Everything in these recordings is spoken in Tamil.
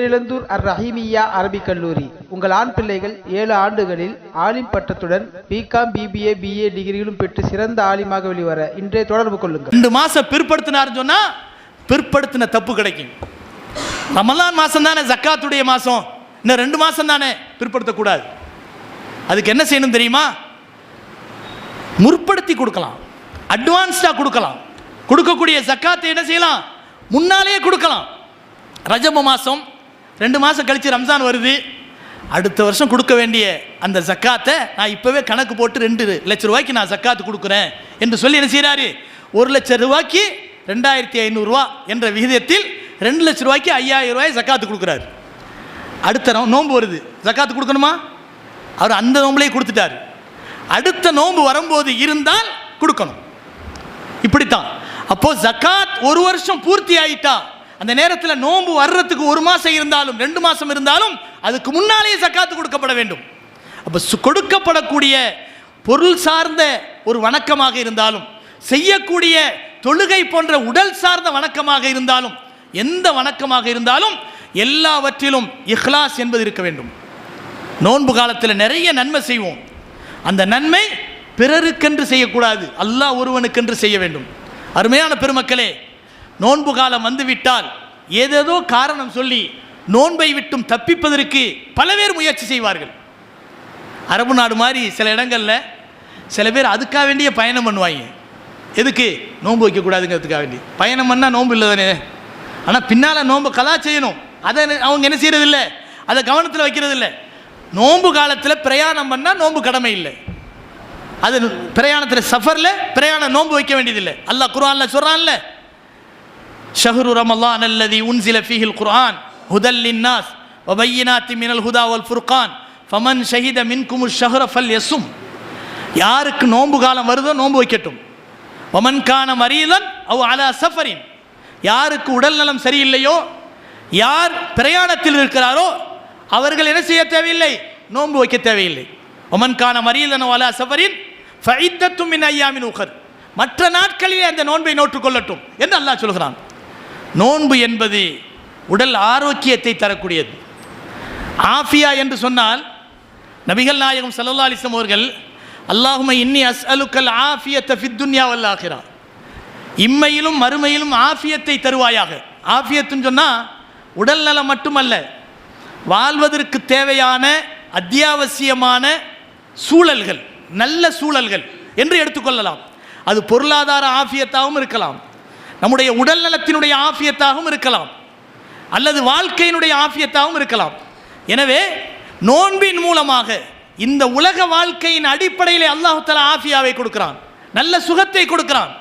பேரிழந்தூர் அர் ரஹீமியா அரபிக் கல்லூரி. உங்கள் ஆண் பிள்ளைகள் ஏழு ஆண்டுகளில் ஆலிம் பட்டத்துடன் பிகாம் பிபிஏ பிஏ டிகிரிகளும் பெற்று சிறந்த ஆலிமாக வெளிவர இன்றைய தொடர்பு கொள்ளுங்கள். ரெண்டு மாசம் பிற்படுத்தினார் சொன்னா பிற்படுத்தின தப்பு கிடைக்கும். ரமலான் மாசம் தானே ஜக்காத்துடைய மாசம். இன்னும் ரெண்டு மாசம் தானே பிற்படுத்தக்கூடாது. அதுக்கு என்ன செய்யணும் தெரியுமா? முற்படுத்தி கொடுக்கலாம். அட்வான்ஸ்டாக கொடுக்கலாம். கொடுக்கக்கூடிய ஜக்காத்தை என்ன செய்யலாம்? முன்னாலேயே கொடுக்கலாம். ரஜம மாதம் ரெண்டு மாதம் கழித்து ரம்ஜான் வருது. அடுத்த வருஷம் கொடுக்க வேண்டிய அந்த ஜக்காத்தை நான் இப்போவே கணக்கு போட்டு ரெண்டு லட்ச ரூபாய்க்கு நான் ஜக்காத்து கொடுக்குறேன் என்று சொல்லி என்ன செய்கிறாரு ஒரு லட்ச ரூபாய்க்கு ரெண்டாயிரத்தி ஐநூறுரூவா என்ற விகிதத்தில் ரெண்டு லட்ச ரூபாய்க்கு ஐயாயிரம் ரூபாய் ஜக்காத்து கொடுக்குறாரு. அடுத்த நோன்பு வருது. ஜக்காத்து கொடுக்கணுமா? அவர் அந்த நோம்புலேயே கொடுத்துட்டாரு. அடுத்த நோன்பு வரும்போது இருந்தால் கொடுக்கணும். இப்படித்தான். அப்போ ஜக்காத் ஒரு வருஷம் பூர்த்தி ஆயிட்டா அந்த நேரத்தில் நோன்பு வர்றதுக்கு ஒரு மாதம் இருந்தாலும் ரெண்டு மாதம் இருந்தாலும் அதுக்கு முன்னாலேயே சக்காத்து கொடுக்கப்பட வேண்டும். அப்போ கொடுக்கப்படக்கூடிய பொருள் சார்ந்த ஒரு வணக்கமாக இருந்தாலும் செய்யக்கூடிய தொழுகை போன்ற உடல் சார்ந்த வணக்கமாக இருந்தாலும் எந்த வணக்கமாக இருந்தாலும் எல்லாவற்றிலும் இஹ்லாஸ் என்பது இருக்க வேண்டும். நோன்பு காலத்தில் நிறைய நன்மை செய்வோம். அந்த நன்மை பிறருக்கென்று செய்யக்கூடாது அல்லாஹ் ஒருவனுக்கென்று செய்ய வேண்டும். அருமையான பெருமக்களே நோன்பு காலம் வந்துவிட்டால் ஏதேதோ காரணம் சொல்லி நோன்பை விட்டும் தப்பிப்பதற்கு பல பேர் முயற்சி செய்வார்கள். அரபு நாடு மாதிரி சில இடங்களில் சில பேர் அதுக்காக வேண்டிய பயணம் பண்ணுவாங்க. எதுக்கு? நோன்பு வைக்கக்கூடாதுங்கிறதுக்காக வேண்டி. பயணம் பண்ணால் நோன்பு இல்லை தானே ஆனால் பின்னால் நோன்பு கலா செய்யணும். அதை அவங்க என்ன செய்யறதில்ல? அதை கவனத்தில் வைக்கிறதில்ல. நோன்பு காலத்தில் பிரயாணம் பண்ணால் நோன்பு கடமை இல்லை. அது பிரயாணத்தில் சஃபரில் பிரயாணம் நோன்பு வைக்க வேண்டியதில்லை. அல்லாஹ் குரான்ல சொல்கிறான்ல ஷஹ்ரு ரமலான் அல்லதி உன்சில ஃபீஹில் குர்ஆன் ஹுதல் லின்னாஸ் வபையினாத்தி மினல் ஹுதா வல் ஃபுர்கான் ஃபமன் ஷஹித மின்குமு ஷஹ்ர ஃபல் யசும். யாருக்கு நோன்பு காலம் வருதோ நோன்பு வைக்கட்டும். ஒமன் கான மரீதன் அவ் அலா சஃபரின். யாருக்கு உடல் நலம் சரியில்லையோ யார் பிரயாணத்தில் இருக்கிறாரோ அவர்கள் என்ன செய்ய தேவையில்லை? நோன்பு வைக்க தேவையில்லை. ஒமன் கான மரீதன் அவ் அலா சஃபரின் ஃபைத்தத்தும் மின் ஐயாமின் உகர். மற்ற நாட்களிலே அந்த நோன்பை நோற்றுக்கொள்ளட்டும் என்று அல்லாஹ் சொல்கிறான். நோன்பு என்பது உடல் ஆரோக்கியத்தை தரக்கூடியது. ஆஃபியா என்று சொன்னால் நபிகள் நாயகம் சல்லா அலிஸ்லம் அவர்கள் அல்லாஹும இன்னி அஸ் அலுக்கல் ஆஃபியத்தை துன்யா வல் இம்மையிலும் மறுமையிலும் ஆஃபியத்தை தருவாயாக. ஆஃபியத்துன்னு சொன்னால் உடல் நலம் மட்டுமல்ல வாழ்வதற்கு தேவையான அத்தியாவசியமான சூழல்கள் நல்ல சூழல்கள் என்று எடுத்துக்கொள்ளலாம் அது பொருளாதார ஆஃபியத்தாகவும் இருக்கலாம். நம்முடைய உடல் நலத்தினுடைய ஆஃபியத்தாகவும் இருக்கலாம். அல்லது வாழ்க்கையினுடைய ஆஃபியத்தாகவும் இருக்கலாம். எனவே நோன்பின் மூலமாக இந்த உலக வாழ்க்கையின் அடிப்படையில் அல்லாஹால ஆஃபியாவை கொடுக்கிறான். நல்ல சுகத்தை கொடுக்கிறான்.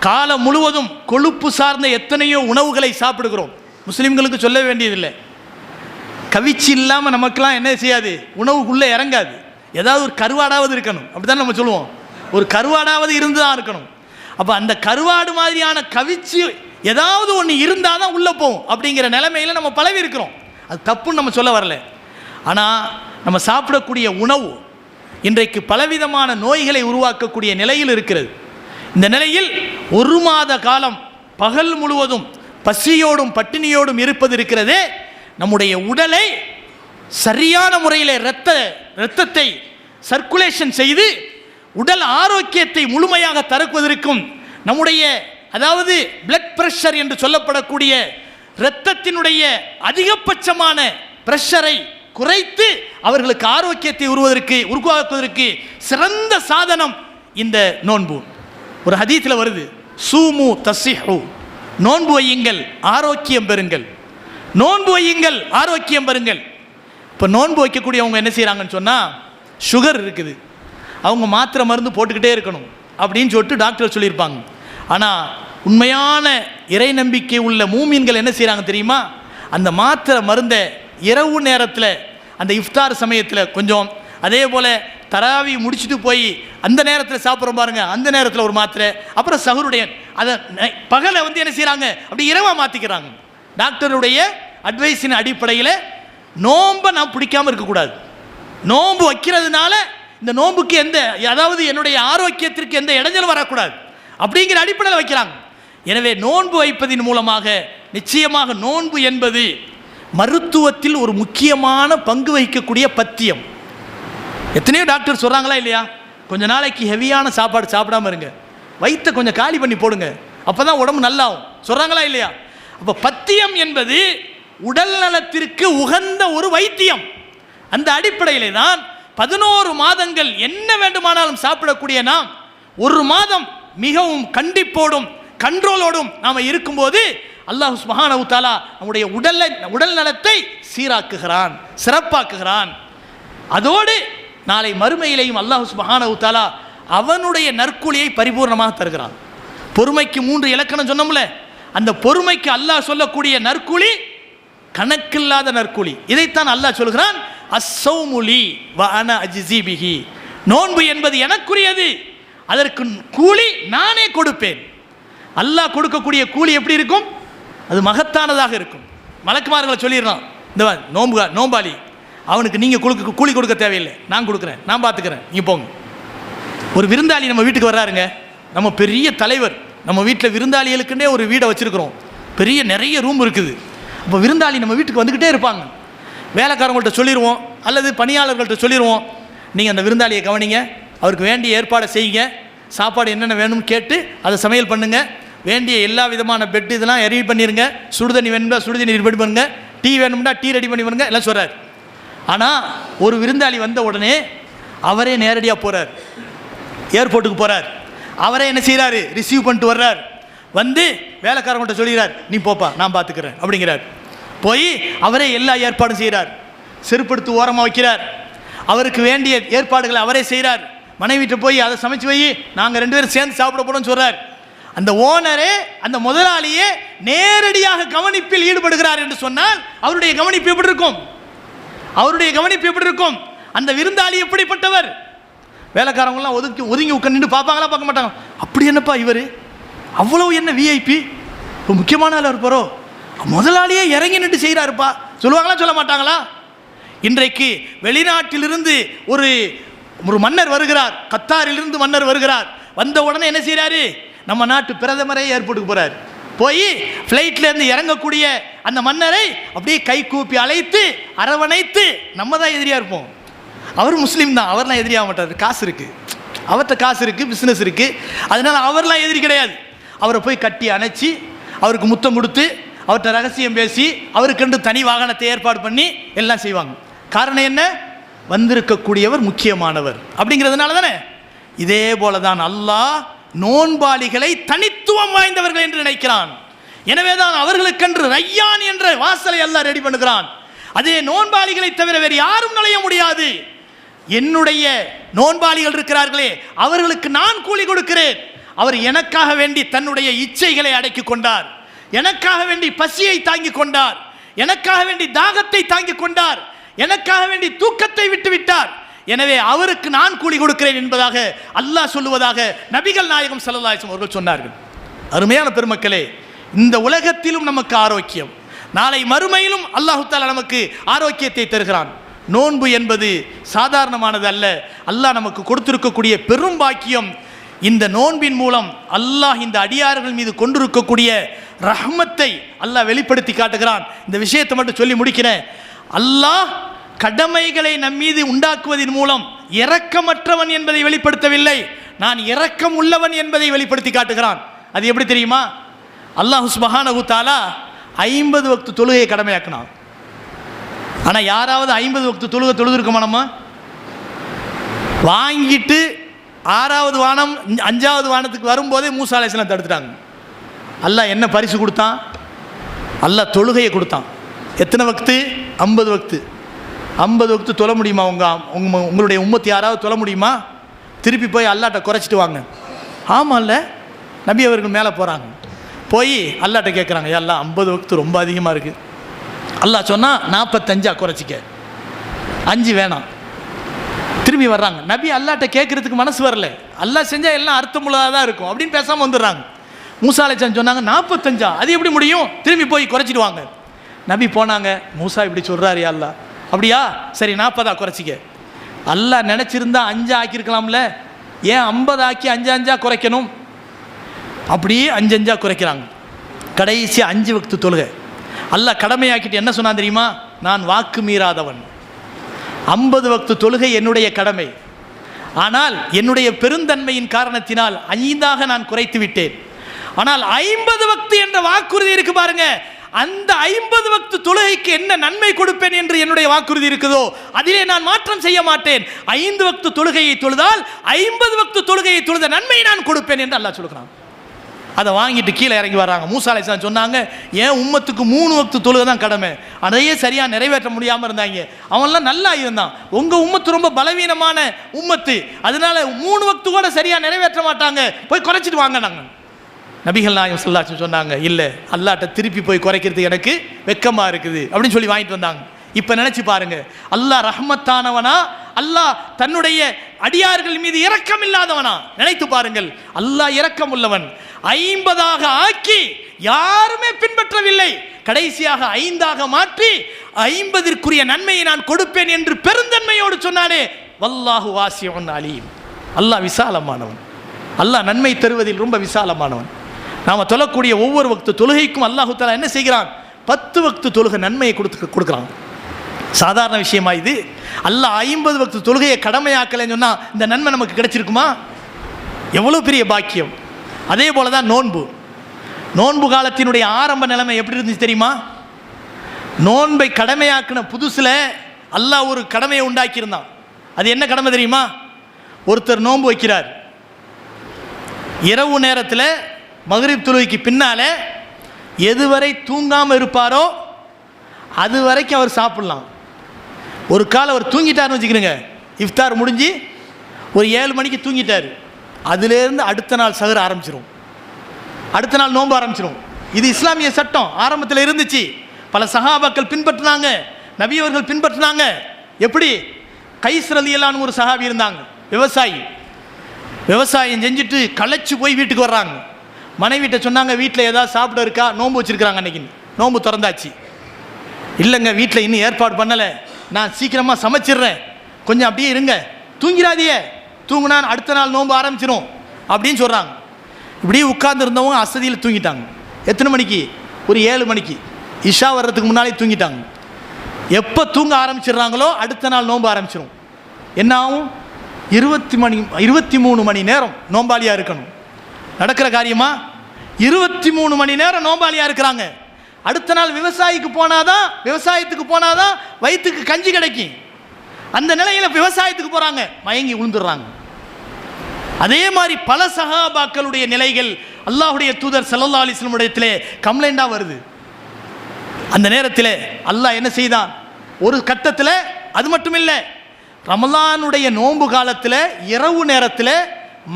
காலம் முழுவதும் கொழுப்பு சார்ந்த எத்தனையோ உணவுகளை சாப்பிடுகிறோம். முஸ்லிம்களுக்கு சொல்ல வேண்டியதில்லை. கவிச்சி இல்லாமல் நமக்கெல்லாம் என்ன செய்யாது? உணவுக்குள்ளே இறங்காது. ஏதாவது ஒரு கருவாடாவது இருக்கணும். அப்படி நம்ம சொல்லுவோம். ஒரு கருவாடாவது இருந்து தான் இருக்கணும். அப்போ அந்த கருவாடு மாதிரியான கவிச்சு ஏதாவது ஒன்று இருந்தால் தான் உள்ளே போகும் அப்படிங்கிற நிலைமையில் நம்ம பழவி இருக்கிறோம். அது தப்புன்னு நம்ம சொல்ல வரல. ஆனால் நம்ம சாப்பிடக்கூடிய உணவு இன்றைக்கு பலவிதமான நோய்களை உருவாக்கக்கூடிய நிலையில் இருக்கிறது. இந்த நிலையில் ஒரு மாத காலம் பகல் முழுவதும் பசியோடும் பட்டினியோடும் இருப்பது இருக்கிறதே நம்முடைய உடலை சரியான முறையில் இரத்த இரத்தத்தை சர்க்குலேஷன் செய்து உடல் ஆரோக்கியத்தை முழுமையாக தருவதற்கும் நம்முடைய அதாவது பிளட் பிரஷர் என்று சொல்லப்படக்கூடிய இரத்தத்தினுடைய அதிகபட்சமான பிரஷரை குறைத்து அவர்களுக்கு ஆரோக்கியத்தை உருவதற்கு உருவாக்குவதற்கு சிறந்த சாதனம் இந்த நோன்பு. ஒரு ஹதீத்தில் வருது சூமு தசிஹு நோன்பு வையுங்கள் ஆரோக்கியம் பெறுங்கள். நோன்பு வையுங்கள் ஆரோக்கியம் பெறுங்கள். இப்போ நோன்பு வைக்கக்கூடியவங்க என்ன செய்கிறாங்கன்னு சொன்னால் சுகர் இருக்குது. அவங்க மாத்திரை மருந்து போட்டுக்கிட்டே இருக்கணும் அப்படின்னு சொல்லிட்டு டாக்டர் சொல்லியிருப்பாங்க. ஆனால் உண்மையான இறை நம்பிக்கை உள்ள மூமீன்கள் என்ன செய்கிறாங்க தெரியுமா? அந்த மாத்திரை மருந்தை இரவு நேரத்தில் அந்த இஃப்தார் சமயத்தில் கொஞ்சம் அதே போல் தராவி முடிச்சுட்டு போய் அந்த நேரத்தில் சாப்பிட்றோம் பாருங்க அந்த நேரத்தில் ஒரு மாத்திரை அப்புறம் சஹருடைய அதை பகலை வந்து என்ன செய்கிறாங்க அப்படி இரவாக மாற்றிக்கிறாங்க டாக்டருடைய அட்வைஸின் அடிப்படையில் நோம்பை நான் பிடிக்காமல் இருக்கக்கூடாது. நோன்பு வைக்கிறதுனால இந்த நோன்புக்கு எந்த அதாவது என்னுடைய ஆரோக்கியத்திற்கு எந்த இடைஞ்சல் வரக்கூடாது. அப்படிங்கிற அடிப்படையில் வைக்கிறாங்க. எனவே நோன்பு வைப்பதின் மூலமாக நிச்சயமாக நோன்பு என்பது மருத்துவத்தில் ஒரு முக்கியமான பங்கு வகிக்கக்கூடிய பத்தியம். எத்தனையோ டாக்டர் சொல்கிறாங்களா இல்லையா? கொஞ்ச நாளைக்கு ஹெவியான சாப்பாடு சாப்பிடாம இருங்க. வயித்தை கொஞ்சம் காலி பண்ணி போடுங்க. அப்போ தான் உடம்பு நல்லாகும். சொல்கிறாங்களா இல்லையா? அப்போ பத்தியம் என்பது உடல் நலத்திற்கு உகந்த ஒரு வைத்தியம். அந்த அடிப்படையிலே தான் பதினோரு மாதங்கள் என்ன வேண்டுமானாலும் சாப்பிடக்கூடிய நாம் ஒரு மாதம் மிகவும் கண்டிப்போடும் கண்ட்ரோலோடும் நாம் இருக்கும்போது அல்லாஹ் சுப்ஹானஹு தஆலா நம்முடைய உடலை உடல் நலத்தை சீராக்குகிறான் சிறப்பாக்குகிறான். அதோடு நாளை மறுமையிலையும் அல்லாஹு சுப்ஹானஹு தஆலா அவனுடைய நற்கூலியை பரிபூர்ணமாக தருகிறான். பொறுமைக்கு மூன்று இலக்கணம் சொன்னோம்ல அந்த பொறுமைக்கு அல்லாஹ் சொல்லக்கூடிய நற்கூலி கணக்கில்லாத நற்கூலி. இதைத்தான் அல்லாஹ் சொல்கிறான் அசௌமுலி வ அன அஜ்ஸி நோன்பு என்பது எனக்குரியது. அதற்கு கூலி நானே கொடுப்பேன். அல்லாஹ் கொடுக்கக்கூடிய கூலி எப்படி இருக்கும்? அது மகத்தானதாக இருக்கும். மலக்குமார்களை சொல்லிடுறான் இந்த வா, நோம்பு நோம்பாளி. அவனுக்கு நீங்கள் கொடுக்க கூலி கொடுக்க தேவையில்லை. நான் கொடுக்குறேன். நான் பார்த்துக்கிறேன். நீங்கள் போங்க. ஒரு விருந்தாளி நம்ம வீட்டுக்கு வர்றாருங்க. நம்ம பெரிய தலைவர். நம்ம வீட்டில் விருந்தாளிகளுக்குன்னே ஒரு வீடை வச்சுருக்குறோம். பெரிய நிறைய ரூம் இருக்குது. அப்போ விருந்தாளி நம்ம வீட்டுக்கு வந்துக்கிட்டே இருப்பாங்க. வேலைக்காரங்கள்ட்ட சொல்லிடுவோம் அல்லது பணியாளர்கள்ட்ட சொல்லிடுவோம் நீங்கள் அந்த விருந்தாளியை கவனிங்க. அவருக்கு வேண்டிய ஏற்பாடை செய்யுங்க. சாப்பாடு என்னென்ன வேணும்னு கேட்டு அதை சமையல் பண்ணுங்கள் வேண்டிய எல்லா விதமான பெட் இதெல்லாம் ரெடி பண்ணிடுங்க சுடுதண்ணி வேணும்னா சுடுதண்ணி ரெடி பண்ணுங்க. டீ வேணும்னா டீ ரெடி பண்ணி பண்ணுங்க. எல்லாம் சொல்கிறார் ஆனால் ஒரு விருந்தாளி வந்த உடனே அவரே நேரடியாக போகிறார் ஏர்போர்ட்டுக்கு போகிறார் அவரே என்ன செய்கிறாரு ரிசீவ் பண்ணிட்டு வர்றார். வந்து வேலைக்காரங்கள்ட்ட சொல்லிடுறார் நீ போப்பா நான் பார்த்துக்கிறேன் அப்படிங்கிறார். போய் அவரே எல்லா ஏற்பாடும் செய்கிறார். செருப்படுத்து ஓரமாக வைக்கிறார். அவருக்கு வேண்டிய ஏற்பாடுகளை அவரே செய்கிறார். மனைவிட்டு போய் அதை சமைச்சு வை நாங்கள் ரெண்டு பேரும் சேர்ந்து சாப்பிட போகிறோம்னு சொல்கிறார் அந்த ஓனரே அந்த முதலாளியே நேரடியாக கவனிப்பில் ஈடுபடுகிறார் என்று சொன்னால் அவருடைய கவனிப்பு எப்படி இருக்கும்? அவருடைய கவனிப்பு எப்படி இருக்கும்? அந்த விருந்தாளி எப்படிப்பட்டவர்? வேலைக்காரங்களாம் ஒதுக்கி ஒதுங்கி உட்காந்து பார்ப்பாங்களா பார்க்க மாட்டாங்க அப்படி என்னப்பா இவர்? அவ்வளவு என்ன விஐபி இப்போ முக்கியமான ஆள் இருப்பாரோ? முதலாளியே இறங்கி நின்று செய்கிறாருப்பா. சொல்லுவாங்களா சொல்ல மாட்டாங்களா? இன்றைக்கு வெளிநாட்டிலிருந்து ஒரு ஒரு மன்னர் வருகிறார். கத்தாரிலிருந்து மன்னர் வருகிறார். வந்த உடனே என்ன செய்கிறாரு நம்ம நாட்டு பிரதமரே ஏர்போர்ட்டுக்கு போகிறார் போய் ஃப்ளைட்லேருந்து இறங்கக்கூடிய அந்த மன்னரை அப்படியே கை கூப்பி அழைத்து அரவணைத்து நம்ம தான் எதிரியாக இருப்போம். அவர் முஸ்லீம் தான் அவர்லாம் எதிரியாக மாட்டார். காசு இருக்குது அவர்கிட்ட காசு இருக்குது பிஸ்னஸ் இருக்குது அதனால் அவர்லாம் எதிரி கிடையாது. அவரை போய் கட்டி அணைச்சி அவருக்கு முத்தம் கொடுத்து அவர்கிட்ட ரகசியம் பேசி அவருக்கென்று தனி வாகனத்தை ஏற்பாடு பண்ணி எல்லாம் செய்வாங்க. காரணம் என்ன? வந்திருக்கக்கூடியவர் முக்கியமானவர். அப்படிங்கிறதுனால தானே? இதே போல தான் அல்லாஹ் நோன்பாளிகளை தனித்துவம் வாய்ந்தவர்கள் என்று நினைக்கிறான். எனவே தான் அவர்களுக்கென்று ரையான் என்ற வாசலை எல்லாம் ரெடி பண்ணுகிறான். அதே நோன்பாளிகளை தவிர வேறு யாரும் நுழைய முடியாது. என்னுடைய நோன்பாளிகள் இருக்கிறார்களே அவர்களுக்கு நான் கூலி கொடுக்கிறேன். அவர் எனக்காக வேண்டி தன்னுடைய இச்சைகளை அடக்கிக் கொண்டார். எனக்காக வேண்டி பசியை தாங்கிக் கொண்டார். எனக்காக வேண்டி தாகத்தை தாங்கிக் கொண்டார். எனக்காக வேண்டி தூக்கத்தை விட்டு விட்டார். எனவே அவருக்கு நான் கூலி கொடுக்கிறேன் என்பதாக அல்லாஹ் சொல்லுவதாக நபிகள் நாயகம் ஸல்லல்லாஹு அவர்கள் சொன்னார்கள். அருமையான பெருமக்களே இந்த உலகத்திலும் நமக்கு ஆரோக்கியம். நாளை மறுமையிலும் அல்லாஹு தாலா நமக்கு ஆரோக்கியத்தை தருகிறான். நோன்பு என்பது சாதாரணமானது அல்ல. அல்லாஹ் நமக்கு கொடுத்திருக்கக்கூடிய பெரும் பாக்கியம் இந்த நோன்பின் மூலம் அல்லாஹ் இந்த அடியார்கள் மீது கொண்டிருக்கக்கூடிய ரஹ்மத்தை அல்லாஹ் வெளிப்படுத்தி காட்டுகிறான். இந்த விஷயத்தை மட்டும் சொல்லி முடிக்கிறேன். அல்லாஹ் கடமைகளை நம்மீது உண்டாக்குவதன் மூலம் இரக்கமற்றவன் என்பதை வெளிப்படுத்தவில்லை. நான் இரக்கம் உள்ளவன் என்பதை வெளிப்படுத்தி காட்டுகிறான். அது எப்படி தெரியுமா? அல்லாஹ் ஹுஸ்மஹான் தாலா ஐம்பது வக்து தொழுகையை கடமையாக்கினான். ஆனால் யாராவது ஐம்பது வக்து தொழுகை தொழுதுருக்கோமா நம்ம? வாங்கிட்டு ஆறாவது வானம் அஞ்சாவது வானத்துக்கு வரும்போதே மூசா தடுத்துட்டாங்க. அல்லாஹ் என்ன பரிசு கொடுத்தான்? அல்லாஹ் தொழுகையை கொடுத்தான். எத்தனை வக்து? ஐம்பது வக்து. ஐம்பது வக்து தொழ முடியுமா உங்கள் உங்க உங்களுடைய உம்மத்து யாராவது தொழ முடியுமா? திருப்பி போய் அல்லாட்ட குறைச்சிட்டு வாங்க. ஆமாம்ல நபி அவர்கள் மேலே போகிறாங்க போய் அல்லாட்ட கேட்குறாங்க எல்லாம் ஐம்பது வக்து ரொம்ப அதிகமாக இருக்குது அல்லாஹ் சொன்னால் நாற்பத்தஞ்சா குறைச்சிக்க. அஞ்சு வேணாம். திரும்பி வர்றாங்க. நபி அல்லாட்ட கேட்கறதுக்கு மனசு வரல. அல்லா செஞ்சால் எல்லாம் அர்த்தமுள்ளதாக தான் இருக்கும். அப்படின்னு பேசாமல் வந்துடுறாங்க. மூசா அலைச்சான் சொன்னாங்க நாற்பத்தஞ்சா? அது எப்படி முடியும்? திரும்பி போய் குறைச்சிடுவாங்க. நபி போனாங்க மூசா இப்படி சொல்கிறாரு அல்லா அப்படியா? சரி நாற்பதா குறைச்சிக்க. அல்லா நினச்சிருந்தா அஞ்சா ஆக்கியிருக்கலாம்ல. ஏன் ஐம்பது ஆக்கி அஞ்சு அஞ்சா குறைக்கணும்? அப்படியே அஞ்சு அஞ்சா குறைக்கிறாங்க. கடைசி அஞ்சு வக்து தொழுகை. அல்ல கடமையாக்கிட்டு என்ன சொன்னான் தெரியுமா? நான் வாக்கு மீறாதவன். ஐம்பது வக்து தொழுகை என்னுடைய கடமை. ஆனால் என்னுடைய பெருந்தன்மையின் காரணத்தினால் ஐந்தாக நான் குறைத்து விட்டேன். ஆனால் ஐம்பது வக்து என்ற வாக்குறுதி இருக்கு பாருங்க. அந்த ஐம்பது வக்து தொழுகைக்கு என்ன நன்மை கொடுப்பேன் என்று என்னுடைய வாக்குறுதி இருக்குதோ அதிலே நான் மாற்றம் செய்ய மாட்டேன். ஐந்து வக்து தொழுகையை தொழுதால் ஐம்பது வக்து தொழுகையை தொழுத நன்மையை நான் கொடுப்பேன் என்று அல்லாஹ் சொல்கிறான். அதை வாங்கிட்டு கீழே இறங்கி வர்றாங்க. மூசா அலைஹிஸ்ஸலாம் சொன்னாங்க ஏன் உம்மத்துக்கு மூணு வக்து தொழுகை தான் கடமை. அதையே சரியாக நிறைவேற்ற முடியாமல் இருந்தாங்க. அவன்லாம் நல்லா இருந்தான். உங்கள் உம்மத்து ரொம்ப பலவீனமான உம்மத்து. அதனால மூணு வக்து கூட சரியாக நிறைவேற்ற மாட்டாங்க. போய் குறைச்சிட்டு வாங்க நாங்கள் நபிகள் நாயகம் சொல்லாச்சும் சொன்னாங்க இல்லை அல்லாட்ட திருப்பி போய் குறைக்கிறது எனக்கு வெக்கமாக இருக்குது. அப்படின்னு சொல்லி வாங்கிட்டு வந்தாங்க. இப்போ நினச்சி பாருங்க அல்லாஹ் ரஹ்மத்தானவனா? அல்லாஹ் தன்னுடைய அடியார்கள் மீது இரக்கம் இல்லாதவனா நினைத்து பாருங்கள் அல்லாஹ் இரக்கம் உள்ளவன் ஐம்பதாக ஆக்கி யாருமே பின்பற்றவில்லை. கடைசியாக ஐந்தாக மாற்றி ஐம்பதிற்குரிய நன்மையை நான் கொடுப்பேன் என்று பெருந்தன்மையோடு சொன்னானே. வல்லாஹு வாசியவன் அலீம். அல்லாஹ் விசாலமானவன். அல்லாஹ் நன்மை தருவதில் ரொம்ப விசாலமானவன். நாம் தொழக்கூடிய ஒவ்வொரு வக்து தொழுகைக்கும் அல்லாஹு தலா என்ன செய்கிறான்? பத்து வக்து தொழுகை நன்மையை கொடுத்து கொடுக்குறான். சாதாரண விஷயமா இது? அல்லாஹ் ஐம்பது வக்து தொழுகையை கடமையாக்கலைன்னு சொன்னால் இந்த நன்மை நமக்கு கிடைச்சிருக்குமா? எவ்வளோ பெரிய பாக்கியம். அதே போல தான் நோன்பு. நோன்பு காலத்தினுடைய ஆரம்ப நிலைமை எப்படி இருந்துச்சு தெரியுமா? நோன்பை கடமையாக்கின புதுசில் அல்லாஹ் ஒரு கடமையை உண்டாக்கியிருந்தான். அது என்ன கடமை தெரியுமா? ஒருத்தர் நோன்பு வைக்கிறார். இரவு நேரத்தில் மகரிப் துளுவிக்கு பின்னால் எதுவரை தூங்காமல் இருப்பாரோ அது வரைக்கும் அவர் சாப்பிட்லாம். ஒரு காலம் அவர் தூங்கிட்டாருன்னு வச்சுக்கிறேங்க. இஃப்தார் முடிஞ்சு ஒரு ஏழு மணிக்கு தூங்கிட்டார். அதுலேருந்து அடுத்த நாள் சகர் ஆரம்பிச்சிரும். அடுத்த நாள் நோன்பு ஆரம்பிச்சிரும். இது இஸ்லாமிய சட்டம். ஆரம்பத்தில் இருந்துச்சு. பல சகாபாக்கள் பின்பற்றினாங்க. நபியவர்கள் பின்பற்றினாங்க. எப்படி? கைஸ் ரலியல்லான்னு ஒரு சஹாபி இருந்தாங்க. விவசாயி. விவசாயம் செஞ்சுட்டு களைச்சு போய் வீட்டுக்கு வர்றாங்க. மனைவிட்ட சொன்னாங்க வீட்டில் ஏதாவது சாப்பிட இருக்கா? நோன்பு வச்சிருக்கிறாங்க அன்னைக்கு. நோன்பு திறந்தாச்சு. இல்லைங்க வீட்டில் இன்னும் ஏற்பாடு பண்ணலை. நான் சீக்கிரமாக சமைச்சிடுறேன். கொஞ்சம் அப்படியே இருங்க. தூங்கிறாதியே தூங்குனா அடுத்த நாள் நோன்பு ஆரம்பிச்சிடும் அப்படின்னு சொல்கிறாங்க இப்படியே உட்கார்ந்துருந்தவங்க அசதியில் தூங்கிட்டாங்க. எத்தனை மணிக்கு? ஒரு ஏழு மணிக்கு. இஷா வர்றதுக்கு முன்னாலே தூங்கிட்டாங்க. எப்போ தூங்க ஆரம்பிச்சிடுறாங்களோ அடுத்த நாள் நோன்பு ஆரம்பிச்சிடும் என்ன ஆகும்? இருபத்தி மணி இருபத்தி மூணு மணி நேரம் நோம்பாளியாக இருக்கணும். நடக்கிற காரியமா? இருபத்தி மூணு மணி நேரம் நோம்பாளியாக இருக்கிறாங்க. அடுத்த நாள் விவசாயிக்கு போனாதான் விவசாயத்துக்கு போனாதான் வயிற்றுக்கு கஞ்சி கிடைக்கும். அந்த நிலையில் விவசாயத்துக்கு போகிறாங்க மயங்கி விழுந்துடுறாங்க அதே மாதிரி பல சஹாபாக்களுடைய நிலைகள் அல்லாஹுடைய தூதர் சல்லல்லா அலிஸ்லம் இடத்திலே கம்ப்ளைண்டாக வருது. அந்த நேரத்தில் அல்லாஹ் என்ன செய்தான்? ஒரு கட்டத்தில் அது மட்டும் இல்லை ரமலானுடைய நோன்பு காலத்தில் இரவு நேரத்தில்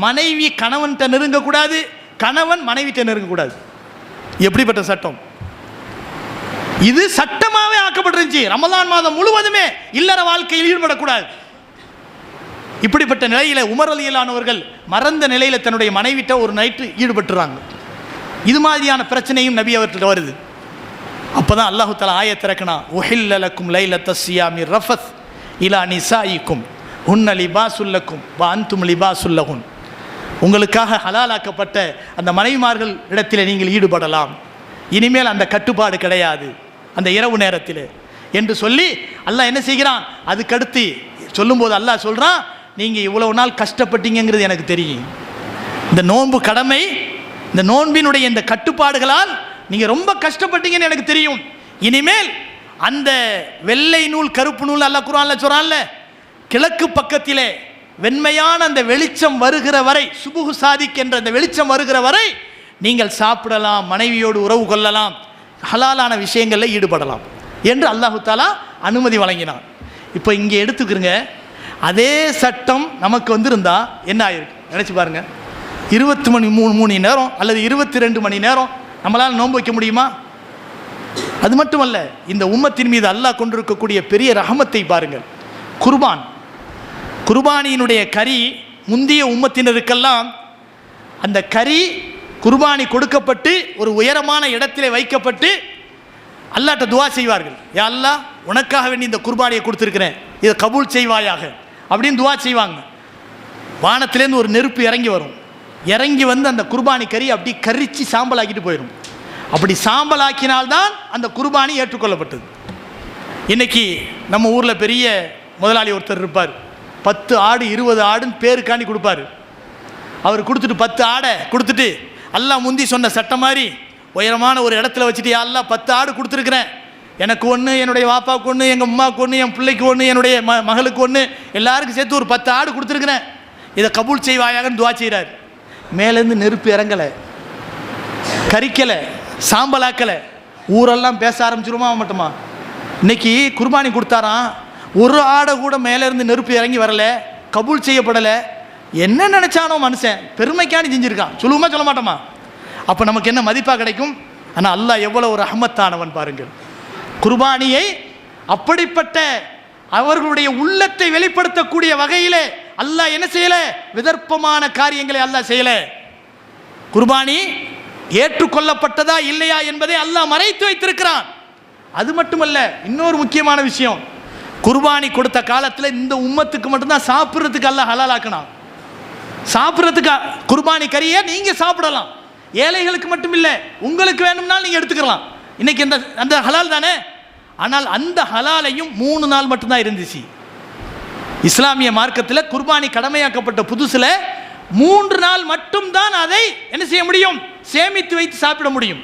மனைவி கணவன்கிட்ட நெருங்கக்கூடாது கணவன் மனைவிட்ட நெருங்கக்கூடாது. எப்படிப்பட்ட சட்டம்? இது சட்டமாகவே ஆக்கப்பட்டிருந்துச்சு. ரமலான் மாதம் முழுவதுமே இல்லற வாழ்க்கையில் ஈடுபடக்கூடாது. இப்படிப்பட்ட நிலையில் உமர் அலியலானவர்கள் மறந்த நிலையில் தன்னுடைய மனைவிட்ட ஒரு நைட்டு ஈடுபட்டுறாங்க. இது மாதிரியான பிரச்சனையும் நபி அவர்கிட்ட வருது. அப்போ தான் அல்லாஹு தலா ஆயத்திறக்கணா உஹில்லலக்கும் லைல தஸ்யாமி ரஃபத் இலா நிசாயிக்கும் உன்ன லிபாசுல்லக்கும் வா அந்தும் லிபாசுல்லகுன் உங்களுக்காக ஹலாலாக்கப்பட்ட அந்த மனைவிமார்கள் இடத்தில் நீங்கள் ஈடுபடலாம். இனிமேல் அந்த கட்டுப்பாடு கிடையாது அந்த இரவு நேரத்தில். என்று சொல்லி அல்லாஹ் என்ன செய்கிறான்? அதுக்கடுத்து சொல்லும்போது அல்லாஹ் சொல்கிறான் நீங்கள் இவ்வளவு நாள் கஷ்டப்பட்டீங்கிறது எனக்கு தெரியும். இந்த நோன்பு கடமை இந்த நோன்பினுடைய இந்த கட்டுப்பாடுகளால் நீங்கள் ரொம்ப கஷ்டப்பட்டீங்கன்னு எனக்கு தெரியும். இனிமேல் அந்த வெள்ளை நூல் கருப்பு நூல் அல்ல குரான்ல சொல்கிறான்ல கிழக்கு பக்கத்திலே வெண்மையான அந்த வெளிச்சம் வருகிற வரை சுபுகு சாதிக் என்ற அந்த வெளிச்சம் வருகிற வரை நீங்கள் சாப்பிடலாம் மனைவியோடு உறவு கொள்ளலாம் ஹலாலான விஷயங்களில் ஈடுபடலாம் என்று அல்லாஹு தாலா அனுமதி வழங்கினான். இப்போ இங்கே எடுத்துக்கிறங்க அதே சட்டம் நமக்கு வந்திருந்தா என்ன ஆயிருக்கு? நினச்சி பாருங்க. இருபத்தி மணி மூணு மணி நேரம் அல்லது இருபத்தி ரெண்டு மணி நேரம் நம்மளால் நோன்பு வைக்க முடியுமா? அது மட்டுமல்ல இந்த உம்மத்தின் மீது அல்லாஹ் கொண்டிருக்கக்கூடிய பெரிய ரகமத்தை பாருங்கள். குர்பான். குர்பானியினுடைய கறி முந்திய உம்மத்தினருக்கெல்லாம் அந்த கறி குர்பானி கொடுக்கப்பட்டு ஒரு உயரமான இடத்திலே வைக்கப்பட்டு அல்லாட்ட துவா செய்வார்கள். யா அல்லா உனக்காக வேண்டி இந்த குர்பானியை கொடுத்துருக்கிறேன். இதை கபூல் செய்வாயாக. அப்படின்னு துவா செய்வாங்க. வானத்திலேருந்து ஒரு நெருப்பு இறங்கி வரும். இறங்கி வந்து அந்த குர்பானி கறி அப்படி கரிச்சு சாம்பல் ஆக்கிட்டு போயிடும் அப்படி சாம்பல் ஆக்கினால்தான் அந்த குர்பானி ஏற்றுக்கொள்ளப்பட்டது. இன்னைக்கு நம்ம ஊரில் பெரிய முதலாளி ஒருத்தர் இருப்பார். பத்து ஆடு இருபது ஆடுன்னு பேருக்காண்டி கொடுப்பாரு. அவர் கொடுத்துட்டு பத்து ஆடை கொடுத்துட்டு எல்லாம் முந்தி சொன்ன சட்டம் மாதிரி உயரமான ஒரு இடத்துல வச்சுட்டு எல்லாம் பத்து ஆடு கொடுத்துருக்குறேன். எனக்கு ஒன்று என்னுடைய வாப்பாவுக்கு ஒன்று எங்கள் அம்மாவுக்கு ஒன்று என் பிள்ளைக்கு ஒன்று என்னுடைய ம மகளுக்கு ஒன்று எல்லாருக்கும் சேர்த்து ஒரு பத்து ஆடு கொடுத்துருக்குறேன். இதை கபூல் செய்வாயாகன்னு துவா செய்கிறார் மேலேருந்து நெருப்பு இறங்கலை. கறிக்கலை சாம்பலாக்கலை. ஊரெல்லாம் பேச ஆரம்பிச்சிருமா மட்டுமா? இன்னைக்கு குர்பானி கொடுத்தாராம். ஒரு ஆடை கூட மேலே இருந்து நெருப்பு இறங்கி வரல. கபூல் செய்யப்படலை. என்ன நினச்சானோ மனுஷன். பெருமைக்கானு செஞ்சுருக்கான். சொல்லுவோமா சொல்ல மாட்டோமா? அப்போ நமக்கு என்ன மதிப்பாக கிடைக்கும்? ஆனால் அல்லாஹ் எவ்வளோ ஒரு அஹமத்தானவன் பாருங்கள். குர்பானியை அப்படிப்பட்ட அவர்களுடைய உள்ளத்தை வெளிப்படுத்தக்கூடிய வகையிலே அல்லாஹ் என்ன செய்யல? விதர்ப்பமான காரியங்களை அல்லாஹ் செய்யல. குர்பானி ஏற்றுக்கொள்ளப்பட்டதா இல்லையா என்பதை அல்லாஹ் மறைத்து வைத்திருக்கிறான். அது மட்டுமல்ல இன்னொரு முக்கியமான விஷயம். குர்பானி கொடுத்த காலத்தில் இந்த உம்மத்துக்கு மட்டும்தான் சாப்பிட்றதுக்கு அல்லாஹ் ஹலாலாக்கணும் சாப்பிட்றதுக்கு குர்பானி கறியை நீங்கள் சாப்பிடலாம். ஏழைகளுக்கு மட்டும் இல்லை உங்களுக்கு வேணும்னாலும் நீங்கள் எடுத்துக்கலாம். இன்னைக்கு அந்த அந்த ஹலால் தானே? ஆனால் அந்த ஹலாலையும் மூணு நாள் மட்டும்தான் இருந்துச்சு. இஸ்லாமிய மார்க்கத்தில் குர்பானி கடமையாக்கப்பட்ட புதுசில் மூன்று நாள் மட்டும்தான் அதை என்ன செய்ய முடியும்? சேமித்து வைத்து சாப்பிட முடியும்.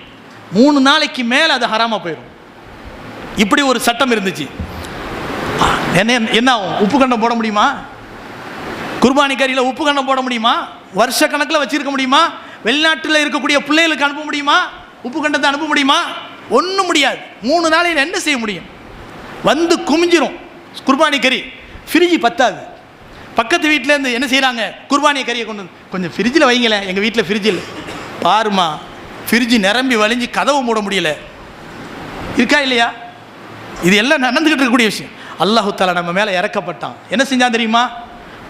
மூணு நாளைக்கு மேலே அது ஹராமா போயிடும் இப்படி ஒரு சட்டம் இருந்துச்சு. என்ன என்ன ஆகும்? உப்பு கண்டம் போட முடியுமா? குர்பானி கறியில் உப்பு கண்டம் போட முடியுமா? வருஷ கணக்கில் வச்சிருக்க முடியுமா? வெளிநாட்டில் இருக்கக்கூடிய பிள்ளைகளுக்கு அனுப்ப முடியுமா? உப்பு கண்டத்தை அனுப்ப முடியுமா? ஒன்றும் முடியாது. மூணு நாளையில் என்ன செய்ய முடியும்? வந்து குமிஞ்சிரும். குர்பானி கறி. ஃப்ரிட்ஜு பத்தாது. பக்கத்து வீட்டிலேருந்து என்ன செய்கிறாங்க குர்பானி கறியை கொண்டு வந்து கொஞ்சம் ஃப்ரிட்ஜில் வைங்களேன். எங்கள் வீட்டில் ஃப்ரிட்ஜ் இல்லை. பாருமா ஃப்ரிட்ஜு நிரம்பி வலிஞ்சு கதவு மூட முடியல. இருக்கா இல்லையா? இது எல்லாம் நடந்துக்கிட்டு இருக்கக்கூடிய விஷயம். அல்லாஹு தாலா நம்ம மேலே இறக்கப்பட்டான். என்ன செஞ்சான் தெரியுமா?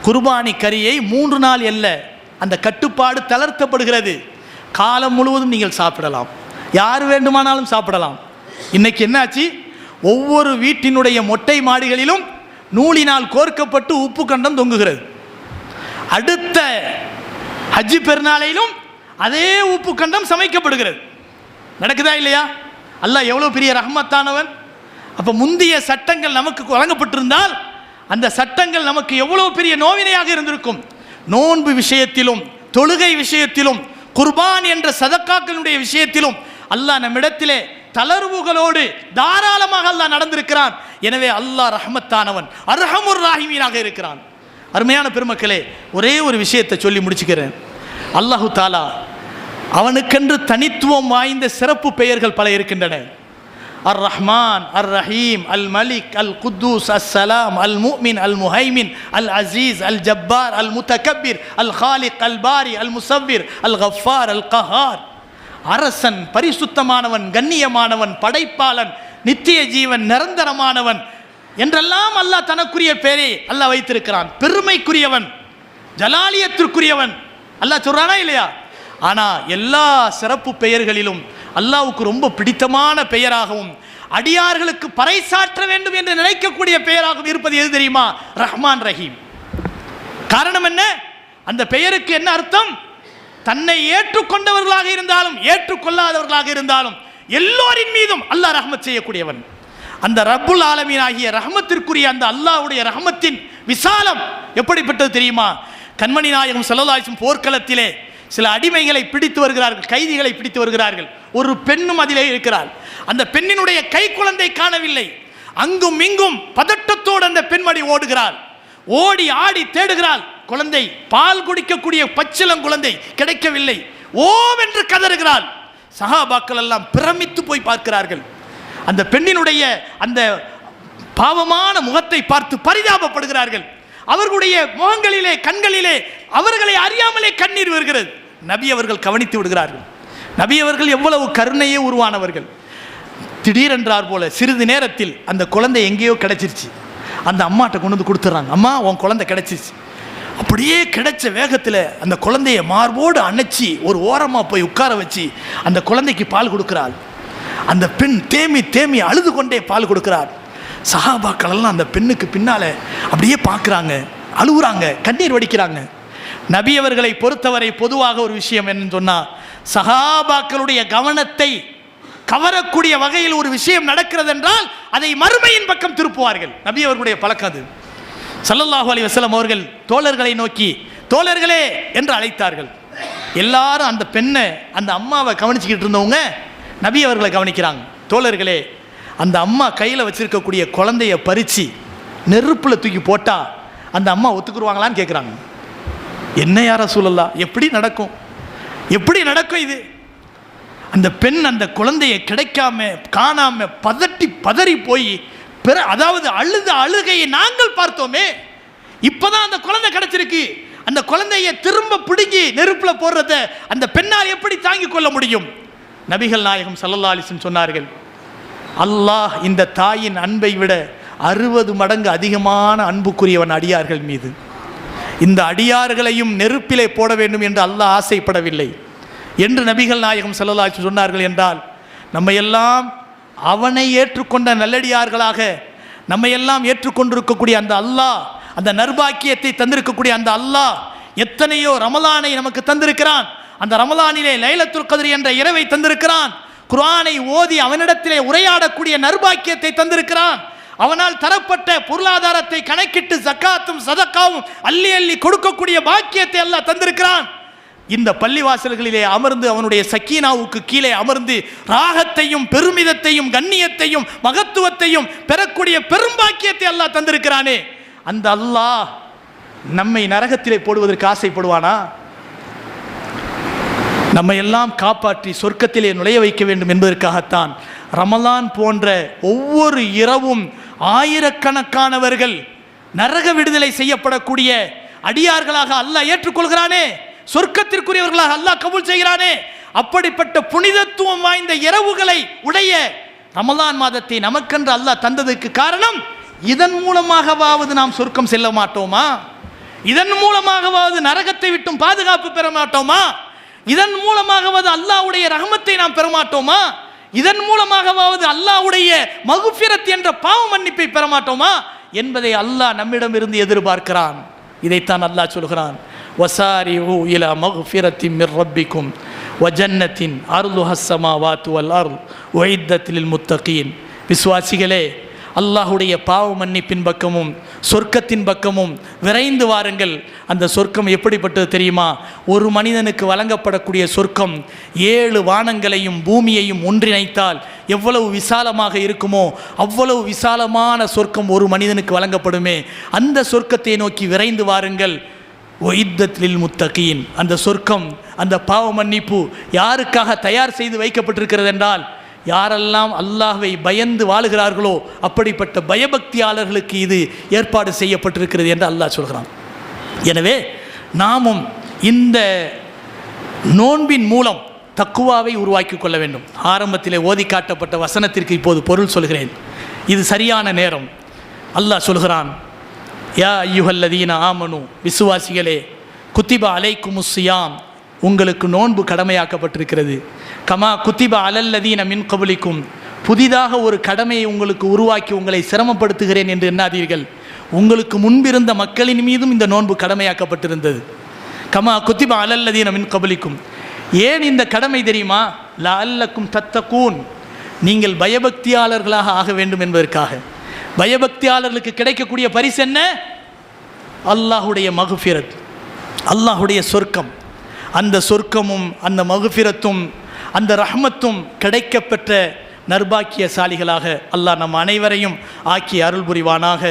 குர்பானி கறியை மூன்று நாள் அல்ல அந்த கட்டுப்பாடு தளர்த்தப்படுகிறது. காலம் முழுவதும் நீங்கள் சாப்பிடலாம். யார் வேண்டுமானாலும் சாப்பிடலாம். இன்னைக்கு என்னாச்சு? ஒவ்வொரு வீட்டினுடைய மொட்டை மாடிகளிலும் நூலினால் கோர்க்கப்பட்டு உப்பு கண்டம் தொங்குகிறது. அடுத்த ஹஜ்ஜி பெருநாளையிலும் அதே உப்பு கண்டம் சமைக்கப்படுகிறது. நடக்குதா இல்லையா? அல்ல எவ்வளோ பெரிய ரஹமத்தானவன். அப்போ முந்தைய சட்டங்கள் நமக்கு வழங்கப்பட்டிருந்தால் அந்த சட்டங்கள் நமக்கு எவ்வளோ பெரிய நோவினையாக இருந்திருக்கும். நோன்பு விஷயத்திலும் தொழுகை விஷயத்திலும் குர்பான் என்ற சதக்காக்களுடைய விஷயத்திலும் அல்லாஹ் நம்மிடத்திலே தளர்வுகளோடு தாராளமாக அல்லாஹ் நடந்திருக்கிறான். எனவே அல்லாஹ் ரஹமத்தானவன் அர்ஹமுர் ராஹிமீனாக இருக்கிறான். அருமையான பெருமக்களே ஒரே ஒரு விஷயத்தை சொல்லி முடிச்சுக்கிறேன். அல்லாஹு தாலா அவனுக்கென்று தனித்துவம் வாய்ந்த சிறப்பு பெயர்கள் பல இருக்கின்றன. அர் ரஹ்மான் அர் ரஹீம் அல் மலிக் அல் குத்தூஸ் அஸ் சலாம் அல் முமின் அல் முஹைமின் அல் அசீஸ் அல் ஜப்பார் அல் முத்தகபிர் அல் ஹாலிக் அல் பாரி அல் முசவ்விர் அல் கஃபார் அல் கஹார் அரசன் பரிசுத்தமானவன் கண்ணியமானவன் படைப்பாளன் நித்திய ஜீவன் நிரந்தரமானவன் என்றெல்லாம் அல்லாஹ் தனக்குரிய பேரை அல்லாஹ் வைத்திருக்கிறான். பெருமைக்குரியவன் ஜலாலியத்திற்குரியவன். அல்லாஹ் சொல்றானா இல்லையா? ஆனால் எல்லா சிறப்பு பெயர்களிலும் அல்லாவுக்கு ரொம்ப பிடித்தமான பெயராகவும் அடியார்களுக்கு பறைசாற்ற வேண்டும் என்று நினைக்கக்கூடிய பெயராகவும் இருப்பது எது தெரியுமா? ரஹ்மான் ரஹீம். காரணம் என்ன? அந்த பெயருக்கு என்ன அர்த்தம்? தன்னை ஏற்றுக்கொண்டவர்களாக இருந்தாலும் ஏற்றுக்கொள்ளாதவர்களாக இருந்தாலும் எல்லோரின் மீதும் அல்லாஹ் ரஹமத் செய்யக்கூடியவன். அந்த ரப்புல் ஆலமீன் ஆகிய ரஹமத்திற்குரிய அந்த அல்லாஹ்வுடைய ரஹமத்தின் விசாலம் எப்படிப்பட்டது தெரியுமா? கண்மணி நாயகம் செல்லலாசும் போர்க்களத்திலே சில அடிமைகளை பிடித்து வருகிறார்கள் கைதிகளை பிடித்து வருகிறார்கள். ஒரு பெண்ணும் அதிலே இருக்கிறார் அந்த பெண்ணினுடைய கை குழந்தை காணவில்லை. அங்கும் இங்கும் பதட்டத்தோடு அந்த பெண்மணி ஓடுகிறாள். ஓடி ஆடி தேடுகிறாள். குழந்தை பால் குடிக்கக்கூடிய பச்சிலம் குழந்தை கிடைக்கவில்லை. ஓவென்று கதறுகிறாள். சஹாபாக்கள் எல்லாம் பிரமித்து போய் பார்க்கிறார்கள். அந்த பெண்ணினுடைய அந்த பாவமான முகத்தை பார்த்து பரிதாபப்படுகிறார்கள். அவர்களுடைய முகங்களிலே கண்களிலே அவர்களை அறியாமலே கண்ணீர் வருகிறது. நபி அவர்கள் கவனித்து விடுகிறார்கள். நபி அவர்கள் எவ்வளவு கருணையே உருவானவர்கள். திடீரென்றார் போல சிறிது நேரத்தில் அந்த குழந்தை எங்கேயோ கிடைச்சிருச்சு. அந்த அம்மாட்ட கொண்டு வந்து கொடுத்துட்றாங்க. அம்மா உன் குழந்தை கிடைச்சிருச்சு. அப்படியே கிடைச்ச வேகத்தில் அந்த குழந்தைய மார்போடு அணைச்சி ஒரு ஓரமாக போய் உட்கார வச்சு அந்த குழந்தைக்கு பால் கொடுக்கிறாள். அந்த பெண் தேமி தேமி அழுது கொண்டே பால் கொடுக்கிறார். சஹாபாக்களெல்லாம் அந்த பெண்ணுக்கு பின்னால அப்படியே பார்க்குறாங்க அழுகுறாங்க கண்ணீர் வடிக்கிறாங்க. நபியவர்களை பொறுத்தவரை பொதுவாக ஒரு விஷயம் என்னன்னு சொன்னால் சஹாபாக்களுடைய கவனத்தை கவரக்கூடிய வகையில் ஒரு விஷயம் நடக்கிறது என்றால் அதை மறுமையின் பக்கம் திருப்புவார்கள். நபி அவர்களுடைய பழக்கம் அது. சல்லல்லாஹு அலி வசலம் அவர்கள் தோழர்களை நோக்கி தோழர்களே என்று அழைத்தார்கள். எல்லாரும் அந்த பெண்ணை அந்த அம்மாவை கவனிச்சுக்கிட்டு இருந்தவங்க நபி அவர்களை கவனிக்கிறாங்க. தோழர்களே அந்த அம்மா கையில் வச்சிருக்கக்கூடிய குழந்தைய பறித்து நெருப்பில் தூக்கி போட்டால் அந்த அம்மா ஒத்துக்குருவாங்களான்னு கேட்குறாங்க என்ன யார சூழல்லா எப்படி நடக்கும்? எப்படி நடக்கும் இது? அந்த பெண் அந்த குழந்தையை கிடைக்காம காணாம பதட்டி பதறி போய் பிற அதாவது அழுத அழுகையை நாங்கள் பார்த்தோமே இப்போதான் அந்த குழந்தை கிடைச்சிருக்கு. அந்த குழந்தையை திரும்ப பிடுங்கி நெருப்பில் போடுறத அந்த பெண்ணால் எப்படி தாங்கிக் கொள்ள முடியும்? நபிகள் நாயகம் சல்லல்லா சொன்னார்கள் அல்லாஹ் இந்த தாயின் அன்பை விட அறுபது மடங்கு அதிகமான அன்புக்குரியவன் அடியார்கள் மீது. இந்த அடியார்களையும் நெருப்பிலே போட வேண்டும் என்று அல்லாஹ் ஆசைப்படவில்லை. என்று நபிகள் நாயகம் செல்லலாச்சு சொன்னார்கள் என்றால் நம்ம எல்லாம் அவனை ஏற்றுக்கொண்ட நல்லடியார்களாக நம்ம எல்லாம் ஏற்றுக்கொண்டிருக்கக்கூடிய அந்த அல்லாஹ் அந்த நர்பாக்கியத்தை தந்திருக்கக்கூடிய அந்த அல்லாஹ் எத்தனையோ ரமலானை நமக்கு தந்திருக்கிறான். அந்த ரமலானிலே லைலத்துல் கதிரி என்ற இரவை தந்திருக்கிறான். குரானை ஓதி அவனிடத்திலே உரையாடக்கூடிய நர்பாக்கியத்தை தந்திருக்கிறான். அவனால் தரப்பட்ட பொருளாதாரத்தை கணக்கிட்டு ஜக்காத்தும் சதக்காவும் அள்ளி அள்ளி கொடுக்கக்கூடிய பாக்கியத்தை எல்லாம் தந்திருக்கிறான். இந்த பள்ளிவாசல்களிலே அமர்ந்து அவனுடைய சக்கீனாவுக்கு கீழே அமர்ந்து ராகத்தையும் பெருமிதத்தையும் கண்ணியத்தையும் மகத்துவத்தையும் பெறக்கூடிய பெரும்பாக்கியத்தை அல்லாஹ் தந்திருக்கிறானே. அந்த அல்லாஹ் நம்மை நரகத்திலே போடுவதற்கு ஆசைப்படுவானா? நம்ம எல்லாம் காப்பாற்றி சொர்க்கத்திலே நுழைய வைக்க வேண்டும் என்பதற்காகத்தான் ரமலான் போன்ற ஒவ்வொரு இரவும் ஆயிரக்கணக்கானவர்கள் நரக விடுதலை செய்யப்படக்கூடிய அடியார்களாக அல்லாஹ் ஏற்றுக்கொள்கிறானே. சொர்க்கத்திற்குரியவர்களாக அல்லாஹ் கபூல் செய்கிறானே. அப்படிப்பட்ட புனிதத்துவம் வாய்ந்த இரவுகளை உடைய ரமலான் மாதத்தை நமக்கென்று அல்லாஹ் தந்ததுக்கு காரணம் இதன் மூலமாகவாவது நாம் சொர்க்கம் செல்ல மாட்டோமா? இதன் மூலமாகவாவது நரகத்தை விட்டும் பாதுகாப்பு பெற மாட்டோமா? இதன் மூலமாகவாவது அல்லாஹ்வுடைய ரஹமத்தை நாம் பெற மாட்டோமா? இதன் மூலமாகவாவது அல்லாஹ்வுடைய மகுஃபிரத் என்ற பாவ மன்னிப்பை பெற மாட்டோமா? என்பதை அல்லாஹ் நம்மிடமிருந்து எதிர்பார்க்கிறான். இதைத்தான் அல்லாஹ் சொல்கிறான். وسارعوا إلى مغفرة من ربكم வஜன்னத்தின் أرضها السماوات والأرض அர்ள் للمتقين. விசுவாசிகளே அல்லாஹுடைய பாவ மன்னிப்பின் பக்கமும் சொர்க்கத்தின் பக்கமும் விரைந்து வாருங்கள். அந்த சொர்க்கம் எப்படிப்பட்டது தெரியுமா? ஒரு மனிதனுக்கு வழங்கப்படக்கூடிய சொர்க்கம் ஏழு வானங்களையும் பூமியையும் ஒன்றிணைத்தால் எவ்வளவு விசாலமாக இருக்குமோ அவ்வளவு விசாலமான சொர்க்கம் ஒரு மனிதனுக்கு வழங்கப்படுமே. அந்த சொர்க்கத்தை நோக்கி விரைந்து வாருங்கள். ஒயித்தத்லில் முத்தகீன் அந்த சொர்க்கம் அந்த பாவ மன்னிப்பு யாருக்காக தயார் செய்து வைக்கப்பட்டிருக்கிறது என்றால் யாரெல்லாம் அல்லாஹ்வை பயந்து வாழுகிறார்களோ அப்படிப்பட்ட பயபக்தியாளர்களுக்கு இது ஏற்பாடு செய்யப்பட்டிருக்கிறது என்று அல்லாஹ் சொல்கிறான். எனவே நாமும் இந்த நோன்பின் மூலம் தக்குவாவை உருவாக்கி கொள்ள வேண்டும். ஆரம்பத்திலே ஓதி காட்டப்பட்ட வசனத்திற்கு இப்போது பொருள் சொல்கிறேன். இது சரியான நேரம். அல்லாஹ் சொல்கிறான் யா ஐயுகல்லதீன ஆமனு விசுவாசிகளே குத்திபா அலைக்கும் சியாம் உங்களுக்கு நோன்பு கடமையாக்கப்பட்டிருக்கிறது. கமா குத்திபா அலல்லதீன மின் கபலிக்கும் புதிதாக ஒரு கடமையை உங்களுக்கு உருவாக்கி உங்களை சிரமப்படுத்துகிறேன் என்று எண்ணாதீர்கள். உங்களுக்கு முன்பிருந்த மக்களின் மீதும் இந்த நோன்பு கடமையாக்கப்பட்டிருந்தது. கமா குத்திபா அலல்லதீன மின் கபலிக்கும் ஏன் இந்த கடமை தெரியுமா? லல்லக்கும் தத்தக்கூன் நீங்கள் பயபக்தியாளர்களாக ஆக வேண்டும் என்பதற்காக. பயபக்தியாளர்களுக்கு கிடைக்கக்கூடிய பரிசு என்ன? அல்லாஹுடைய மகுஃபிரத் அல்லாஹுடைய சொர்க்கம். அந்த சொர்க்கமும் அந்த மகுஃபிரத்தும் அந்த ரஹ்மத்தும் கிடைக்கப்பெற்ற நர்பாக்கியசாலிகளாக அல்லாஹ் நம் அனைவரையும் ஆக்கி அருள் புரிவானாக.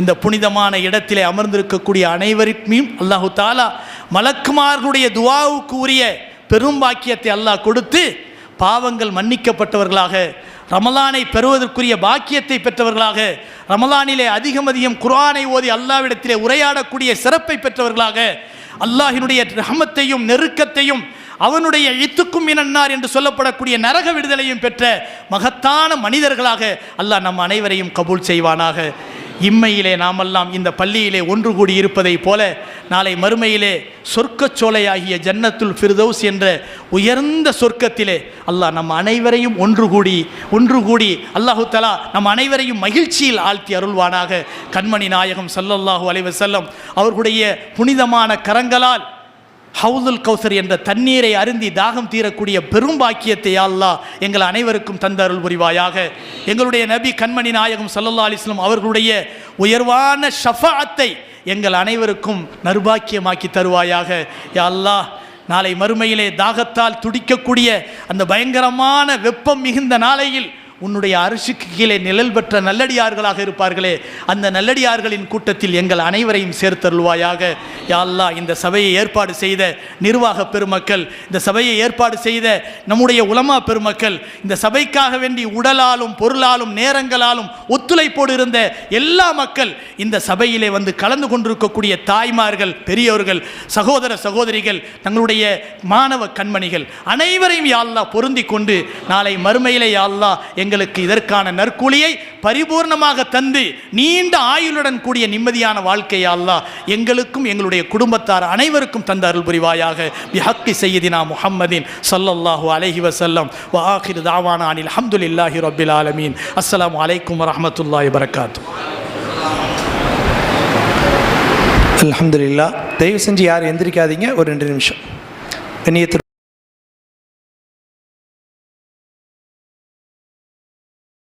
இந்த புனிதமான இடத்திலே அமர்ந்திருக்கக்கூடிய அனைவருக்கும் அல்லாஹு தாலா மலக்குமார்களுடைய துவாவுக்கு உரிய பெரும் பாக்கியத்தை அல்லாஹ் கொடுத்து பாவங்கள் மன்னிக்கப்பட்டவர்களாக ரமலானை பெறுவதற்குரிய பாக்கியத்தை பெற்றவர்களாக ரமலானிலே அதிகம் அதிகம் குரானை ஓதி அல்லாவிடத்திலே உரையாடக்கூடிய சிறப்பை பெற்றவர்களாக அல்லாஹினுடைய ரஹமத்தையும் நெருக்கத்தையும் அவனுடைய இத்துக்கும் இனன்னார் என்று சொல்லப்படக்கூடிய நரக விடுதலையும் பெற்ற மகத்தான மனிதர்களாக அல்லாஹ் நம் அனைவரையும் கபூல் செய்வானாக. இம்மையிலே நாமெல்லாம் இந்த பள்ளியிலே ஒன்று கூடி இருப்பதைப் போல நாளை மறுமையிலே சொர்க்கச் சோலையாகிய ஜன்னத்துல் ஃபிர்தௌஸ் என்ற உயர்ந்த சொர்க்கத்திலே அல்லாஹ் நம் அனைவரையும் ஒன்று கூடி ஒன்று கூடி அல்லாஹு தலா நம் அனைவரையும் மகிழ்ச்சியில் ஆழ்த்தி அருள்வானாக. கண்மணி நாயகம் சல்லல்லாஹூ அலைவசல்லம் அவர்களுடைய புனிதமான கரங்களால் ஹவுதுல் கௌசர் என்ற தண்ணீரை அருந்தி தாகம் தீரக்கூடிய பெரும் பாக்கியத்தை அல்லாஹ் எங்கள் அனைவருக்கும் தந்த அருள் புரிவாயாக. எங்களுடைய நபி கண்மணி நாயகம் சல்லல்லா அலிஸ்லம் அவர்களுடைய உயர்வான ஷஃபாத்தை எங்கள் அனைவருக்கும் நர்பாக்கியமாக்கி தருவாயாக. யா அல்லாஹ் நாளை மறுமையிலே தாகத்தால் துடிக்கக்கூடிய அந்த பயங்கரமான வெப்பம் மிகுந்த நாளையில் உன்னுடைய அரிசிக்கு கீழே நிழல் பெற்ற நல்லடியார்களாக இருப்பார்களே அந்த நல்லடியார்களின் கூட்டத்தில் எங்கள் அனைவரையும் சேர்த்தருள்வாயாக. யாழ்லா இந்த சபையை ஏற்பாடு செய்த நிர்வாக பெருமக்கள் இந்த சபையை ஏற்பாடு செய்த நம்முடைய உலமா பெருமக்கள் இந்த சபைக்காக வேண்டி உடலாலும் பொருளாலும் நேரங்களாலும் ஒத்துழைப்போடு இருந்த எல்லா மக்கள் இந்த சபையிலே வந்து கலந்து கொண்டிருக்கக்கூடிய தாய்மார்கள் பெரியவர்கள் சகோதர சகோதரிகள் தங்களுடைய மாணவ கண்மணிகள் அனைவரையும் யாழ்லா பொருந்தி கொண்டு நாளை மறுமையிலே யாழ்லா எங்கள் எங்களுக்கு இதற்கான நற்கூலியை பரிபூர்ணமாக தந்து நீண்ட ஆயுளுடன் கூடிய நிம்மதியான வாழ்க்கையை அல்லாஹ் எங்களுக்கும் எங்களுடைய குடும்பத்தார் அனைவருக்கும் தந்த அருள் புரிவாயாக. பிஹக்கி செய்யதினா முஹம்மதின் சல்லல்லாஹு அலஹி வசல்லம் வாஹிர் ஆகிரு தாவானா அனில் அல்ஹம்துலில்லாஹி ரப்பில் ஆலமீன். அஸ்லாம் அலைக்கும் வரமத்துல்லாஹி வரகாத்து அலமதுல்லா தயவு செஞ்சு யாரும் எந்திரிக்காதீங்க. ஒரு ரெண்டு நிமிஷம். கண்ணியத்திற்கு